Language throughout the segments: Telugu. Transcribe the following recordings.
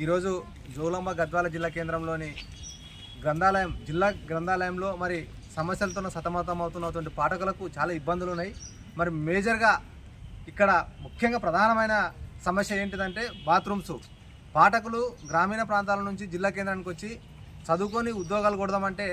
ఈరోజు జోలమ్మ గద్వాల జిల్లా కేంద్రంలోని గ్రంథాలయం జిల్లా గ్రంథాలయంలో మరి సమస్యలతో సతమతం అవుతున్నటువంటి పాఠకులకు చాలా ఇబ్బందులు ఉన్నాయి మరి మేజర్గా ఇక్కడ ముఖ్యంగా ప్రధానమైన సమస్య ఏంటిదంటే బాత్రూమ్స్. పాఠకులు గ్రామీణ ప్రాంతాల నుంచి జిల్లా కేంద్రానికి వచ్చి చదువుకొని ఉద్యోగాలు కొడదామంటే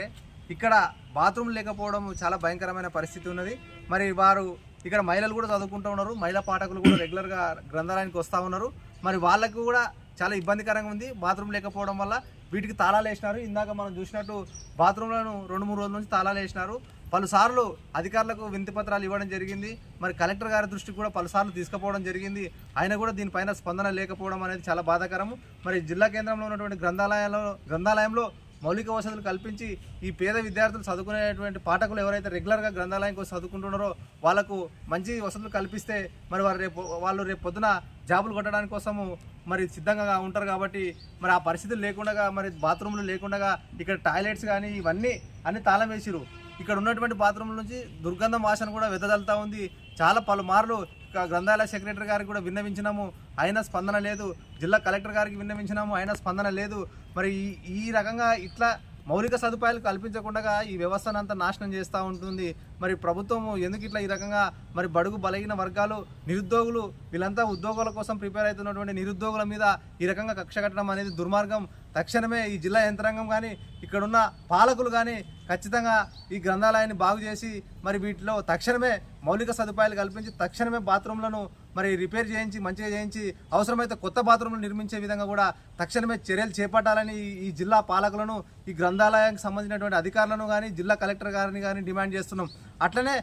ఇక్కడ బాత్రూమ్ లేకపోవడం చాలా భయంకరమైన పరిస్థితి ఉన్నది. మరి వారు ఇక్కడ మహిళలు కూడా చదువుకుంటూ ఉన్నారు. మహిళా పాఠకులు కూడా రెగ్యులర్గా గ్రంథాలయానికి వస్తూ ఉన్నారు. మరి వాళ్ళకు కూడా చాలా ఇబ్బందికరంగా ఉంది. బాత్రూమ్ లేకపోవడం వల్ల వీటికి తాళాలు వేసినారు. ఇందాక మనం చూసినట్టు బాత్రూంలను రెండు మూడు రోజుల నుంచి తాళాలు వేసినారు. పలుసార్లు అధికారులకు వినతి పత్రాలు ఇవ్వడం జరిగింది. మరి కలెక్టర్ గారి దృష్టికి కూడా పలుసార్లు తీసుకుపోవడం జరిగింది. ఆయన కూడా దీనిపైన స్పందన లేకపోవడం అనేది చాలా బాధాకరము. మరి జిల్లా కేంద్రంలో ఉన్నటువంటి గ్రంథాలయాల్లో గ్రంథాలయంలో మౌలిక వసతులు కల్పించి ఈ పేద విద్యార్థులు చదువుకునేటువంటి పాఠకులు ఎవరైతే రెగ్యులర్గా గ్రంథాలయంకి వచ్చి చదువుకుంటున్నారో వాళ్ళకు మంచి వసతులు కల్పిస్తే మరి వారు రేపు వాళ్ళు రేపు పొద్దున జాబులు కొట్టడానికి కోసము మరి సిద్ధంగా ఉంటారు కాబట్టి మరి ఆ పరిస్థితులు లేకుండా మరి బాత్రూమ్లు లేకుండా ఇక్కడ టాయిలెట్స్ కానీ ఇవన్నీ అన్ని తాళం వేసిరు ఇక్కడ ఉన్నటువంటి బాత్రూమ్ల నుంచి దుర్గంధం వాసన కూడా వెదజల్తా ఉంది. చాలా పలుమార్లు గ్రంథాలయ సెక్రటరీ గారికి కూడా విన్నవించినాము. అయినా స్పందన లేదు. జిల్లా కలెక్టర్ గారికి విన్నవించినాము. అయినా స్పందన లేదు. మరి ఈ ఈ రకంగా ఇట్లా మౌలిక సదుపాయాలు కల్పించకుండా ఈ వ్యవస్థను అంతా నాశనం చేస్తూ ఉంటుంది. మరి ప్రభుత్వం ఎందుకు ఇట్లా ఈ రకంగా మరి బడుగు బలహీన వర్గాలు నిరుద్యోగులు వీళ్ళంతా ఉద్యోగాల కోసం ప్రిపేర్ అవుతున్నటువంటి నిరుద్యోగుల మీద ఈ రకంగా కక్ష కట్టడం అనేది దుర్మార్గం. తక్షణమే ఈ జిల్లా యంత్రాంగం కానీ ఇక్కడున్న పాలకులు కానీ ఖచ్చితంగా ఈ గ్రంథాలయాన్ని బాగు చేసి మరి వీటిలో తక్షణమే మౌలిక సదుపాయాలు కల్పించి తక్షణమే బాత్రూంలను మరి రిపేర్ చేయించి మంచిగా చేయించి అవసరమైతే కొత్త బాత్రూంలు నిర్మించే విధంగా కూడా తక్షణమే చర్యలు చేపట్టాలని ఈ- జిల్లా పాలకులను ఈ గ్రంథాలయానికి సంబంధించినటువంటి అధికారులను కానీ జిల్లా కలెక్టర్ గారిని కానీ డిమాండ్ చేస్తున్నాం. అట్లనే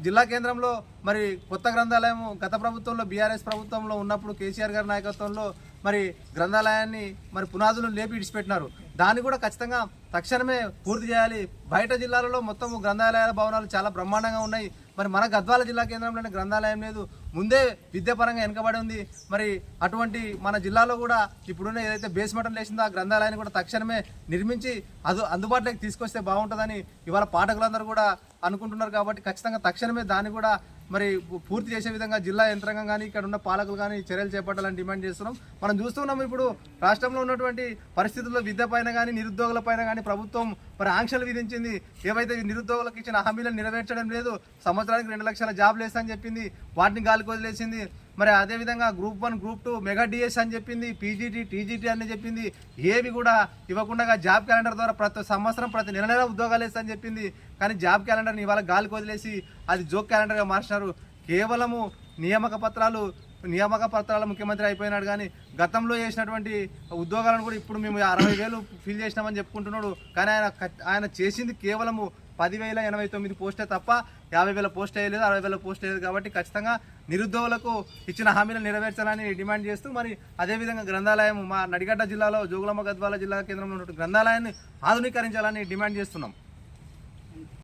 జిల్లా కేంద్రంలో మరి కొత్త గ్రంథాలయం గత ప్రభుత్వంలో బీఆర్ఎస్ ప్రభుత్వంలో ఉన్నప్పుడు కేసీఆర్ గారి నాయకత్వంలో మరి గ్రంథాలయాన్ని మరి పునాదులను లేపి ఇడిచిపెట్టినారు. దాన్ని కూడా ఖచ్చితంగా తక్షణమే పూర్తి చేయాలి. బయట జిల్లాలలో మొత్తం గ్రంథాలయాల భవనాలు చాలా బ్రహ్మాండంగా ఉన్నాయి. మరి మన గద్వాల జిల్లా కేంద్రంలోనే గ్రంథాలయం లేదు. ముందే విద్యాపరంగా వెనుకబడి ఉంది. మరి అటువంటి మన జిల్లాలో కూడా ఇప్పుడున్న ఏదైతే బేస్ మటన్ లేసిందో ఆ గ్రంథాలయాన్ని కూడా తక్షణమే నిర్మించి అదు అందుబాటులోకి తీసుకొస్తే బాగుంటుందని ఇవాళ పాఠకులందరూ కూడా అనుకుంటున్నారు కాబట్టి ఖచ్చితంగా తక్షణమే దాన్ని కూడా మరి పూర్తి చేసే విధంగా జిల్లా యంత్రాంగం కానీ ఇక్కడ ఉన్న పాలకులు కానీ చర్యలు చేపట్టాలని డిమాండ్ చేస్తున్నాం. మనం చూస్తున్నాం ఇప్పుడు రాష్ట్రంలో ఉన్నటువంటి పరిస్థితుల్లో విద్య పైన కానీ నిరుద్యోగుల పైన కానీ ప్రభుత్వం మరి ఆంక్షలు విధించింది. ఏవైతే నిరుద్యోగులకు ఇచ్చిన హామీలను నెరవేర్చడం లేదు సంవత్సరానికి రెండు లక్షల జాబ్లు వేస్తా చెప్పింది వాటిని గాలికి వదిలేసింది. మరి అదేవిధంగా group one group two mega DS అని చెప్పింది పీజీటీ టీజీటీ అని చెప్పింది ఏవి కూడా ఇవ్వకుండా జాబ్ క్యాలెండర్ ద్వారా ప్రతి సంవత్సరం ప్రతి నెల నెల ఉద్యోగాలు వేస్తా అని చెప్పింది. కానీ జాబ్ క్యాలెండర్ని ఇవాళ గాలికి వదిలేసి అది జోక్ క్యాలెండర్గా మార్చినారు. కేవలము నియామక పత్రాలు నియామక పత్రాల ముఖ్యమంత్రి అయిపోయినాడు కానీ గతంలో చేసినటువంటి ఉద్యోగాలను కూడా ఇప్పుడు మేము అరవై వేలు ఫిల్ చేసినామని చెప్పుకుంటున్నాడు. కానీ ఆయన ఆయన చేసింది కేవలము పదివేల ఎనభై తొమ్మిది పోస్టే తప్ప యాభై వేల పోస్ట్ వేయలేదు అరవై వేల పోస్ట్ వేయలేదు కాబట్టి ఖచ్చితంగా నిరుద్యోగులకు ఇచ్చిన హామీలు నెరవేర్చాలని డిమాండ్ చేస్తూ మరి అదేవిధంగా గ్రంథాలయం మా నడిగడ్డ జిల్లాలో జోగులమ్మ గద్వాల జిల్లా కేంద్రంలో ఉన్నటువంటి గ్రంథాలయాన్ని ఆధునీకరించాలని డిమాండ్ చేస్తున్నాం.